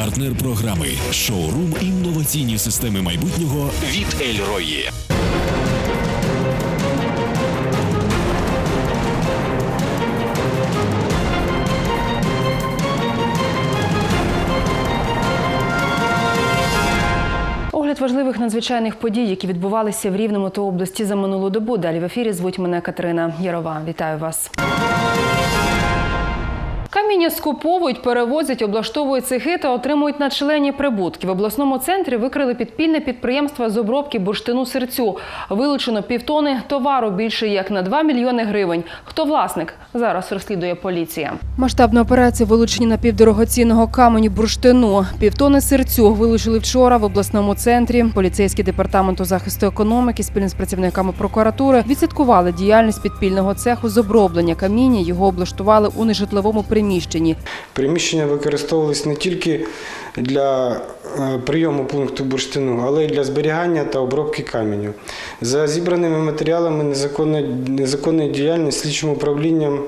Партнер програми шоурум інноваційні системи майбутнього від Ельрої. Огляд важливих надзвичайних подій, які відбувалися в Рівному та області за минулу добу. Далі в ефірі звуть мене Катерина Ярова. Вітаю вас. Каміння скуповують, перевозять, облаштовують цехи та отримують надчисленні прибутки. В обласному центрі викрили підпільне підприємство з обробки бурштину серцю. Вилучено півтони товару більше як на 2 мільйони гривень. Хто власник? Зараз розслідує поліція. Масштабна операція вилучення напівдорогоцінного каменю бурштину. Півтони серцю вилучили вчора в обласному центрі. Поліцейський департаменту захисту економіки спільно з працівниками прокуратури відслідкували діяльність підпільного цеху з оброблення каміння. Його облаштували у нежитловому приміщенні. Приміщення використовувалися не тільки для е, прийому пункту бурштину, але й для зберігання та обробки каменю. За зібраними матеріалами незаконної, незаконної діяльності слідчим управлінням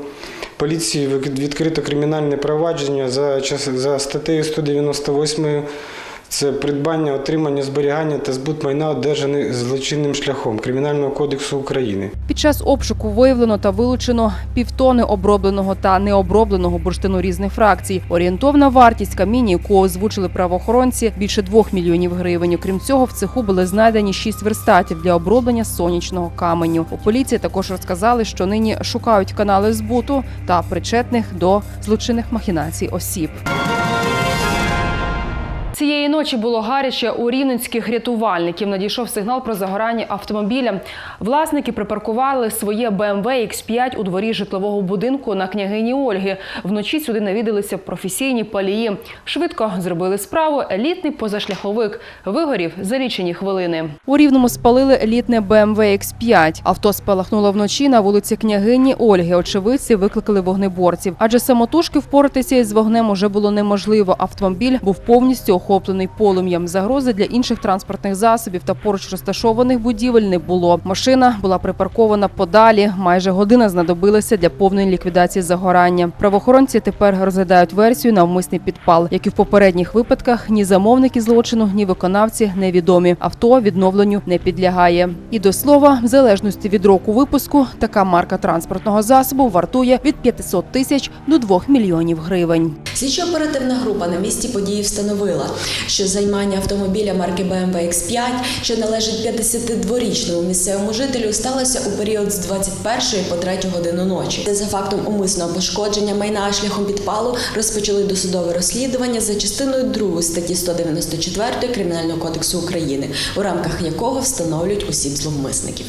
поліції відкрито кримінальне провадження за, за статтею 198 це придбання, отримання, зберігання та збут майна, одержаних злочинним шляхом Кримінального кодексу України. Під час обшуку виявлено та вилучено півтони обробленого та необробленого бурштину різних фракцій. Орієнтовна вартість каміння, яку озвучили правоохоронці, більше 2 мільйонів гривень. Окрім цього, в цеху були знайдені шість верстатів для оброблення сонячного каменю. У поліції також розказали, що нині шукають канали збуту та причетних до злочинних махінацій осіб. Цієї ночі було гаряче у рівненських рятувальників. Надійшов сигнал про загорання автомобіля. Власники припаркували своє BMW X5 у дворі житлового будинку на княгині Ольги. Вночі сюди навідалися професійні палії. Швидко зробили справу. Елітний позашляховик вигорів за лічені хвилини. У рівному спалили елітне BMW X5. Авто спалахнуло вночі на вулиці княгині Ольги. Очевидці викликали вогнеборців, адже самотужки впоратися із вогнем уже було неможливо. Автомобіль був повністю охоплений полум'ям. Загрози для інших транспортних засобів та поруч розташованих будівель не було. Машина була припаркована подалі. Майже година знадобилася для повної ліквідації загорання. Правоохоронці тепер розглядають версію навмисний підпал, як і в попередніх випадках. Ні замовники злочину, ні виконавці невідомі. Авто відновленню не підлягає. І до слова, в залежності від року випуску, така марка транспортного засобу вартує від 500 тисяч до 2 мільйонів гривень. Слідчо-оперативна група на місці події встановила, що займання автомобіля марки BMW X5, що належить 52-річному місцевому жителю, сталося у період з 21 по 3 годину ночі. За фактом умисного пошкодження майна шляхом підпалу розпочали досудове розслідування за частиною 2 статті 194 Кримінального кодексу України, у рамках якого встановлюють осіб зловмисників.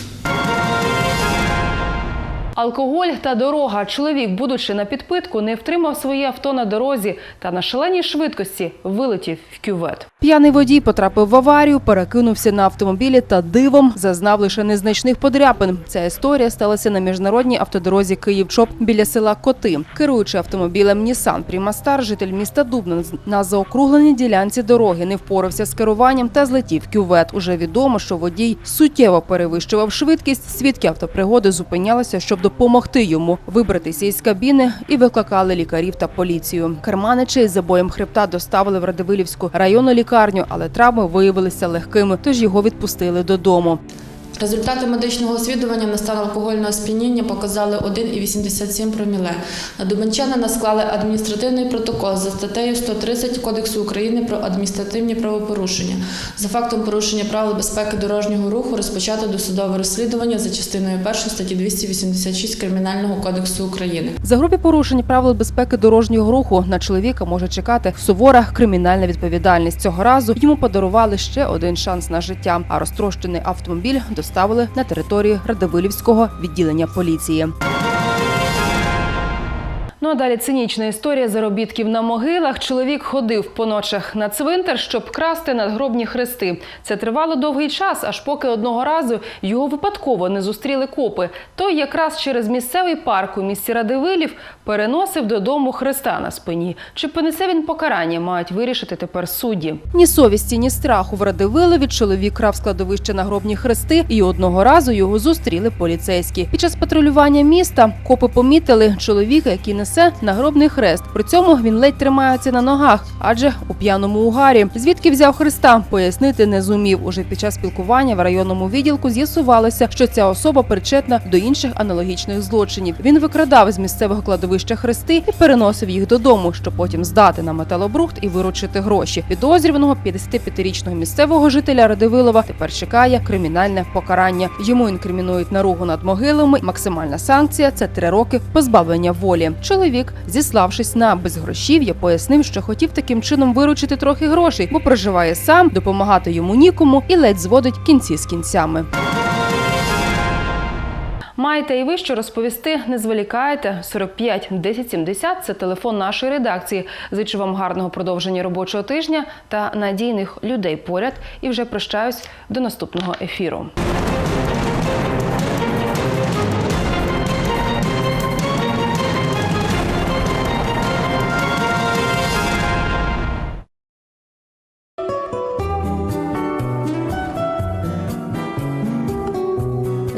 Алкоголь та дорога. Чоловік, будучи на підпитку, не втримав своє авто на дорозі та на шаленій швидкості вилетів в кювет. П'яний водій потрапив в аварію, перекинувся на автомобілі та дивом зазнав лише незначних подряпин. Ця історія сталася на міжнародній автодорозі Київ-Чоп біля села Коти. Керуючи автомобілем Нісан Прімастар, житель міста Дубна на заокругленій ділянці дороги не впорався з керуванням та злетів кювет. Уже відомо, що водій суттєво перевищував швидкість. Свідки автопригоди зупинялися, щоб допомогти йому вибратися із кабіни і викликали лікарів та поліцію. Керманича із забоєм хребта доставили в Радивилівську районну лікарню, але травми виявилися легкими, тож його відпустили додому. Результати медичного освідування на стан алкогольного сп'яніння показали 1,87 проміле. На Дубенчанина склали адміністративний протокол за статтею 130 Кодексу України про адміністративні правопорушення. За фактом порушення правил безпеки дорожнього руху розпочато досудове розслідування за частиною 1 статті 286 Кримінального кодексу України. За групі порушень правил безпеки дорожнього руху на чоловіка може чекати сувора кримінальна відповідальність. Цього разу йому подарували ще один шанс на життя. А розтрощений автомобіль доставили на територію Радивилівського відділення поліції. Ну а далі цинічна історія заробітків на могилах. Чоловік ходив по ночах на цвинтар, щоб красти надгробні хрести. Це тривало довгий час, аж поки одного разу його випадково не зустріли копи. Той якраз через місцевий парк у місті Радивилів переносив додому хреста на спині. Чи понесе він покарання, мають вирішити тепер судді. Ні совісті, ні страху в Радивилові чоловік крав складовище нагробні хрести, і одного разу його зустріли поліцейські. Під час патрулювання міста копи помітили чоловіка, який несе нагробний хрест. При цьому він ледь тримається на ногах, адже у п'яному угарі. Звідки взяв Христа, пояснити не зумів. Уже під час спілкування в районному відділку з'ясувалося, що ця особа причетна до інших аналогічних злочинів. Він викрадав з місцевого кладовища хрести і переносив їх додому, щоб потім здати на металобрухт і виручити гроші. Підозрюваного 55-річного місцевого жителя Радивилова тепер чекає кримінальне покарання. Йому інкримінують наругу над могилами. Максимальна санкція це три роки позбавлення волі. Чоловік, зіславшись на безгрошів'я, пояснив, що хотів таким чином виручити трохи грошей, бо проживає сам, допомагати йому нікому і ледь зводить кінці з кінцями. Маєте і ви що розповісти? Не зволікайте. 45 10 70 – це телефон нашої редакції. Зичу вам гарного продовження робочого тижня та надійних людей поряд. І вже прощаюсь до наступного ефіру.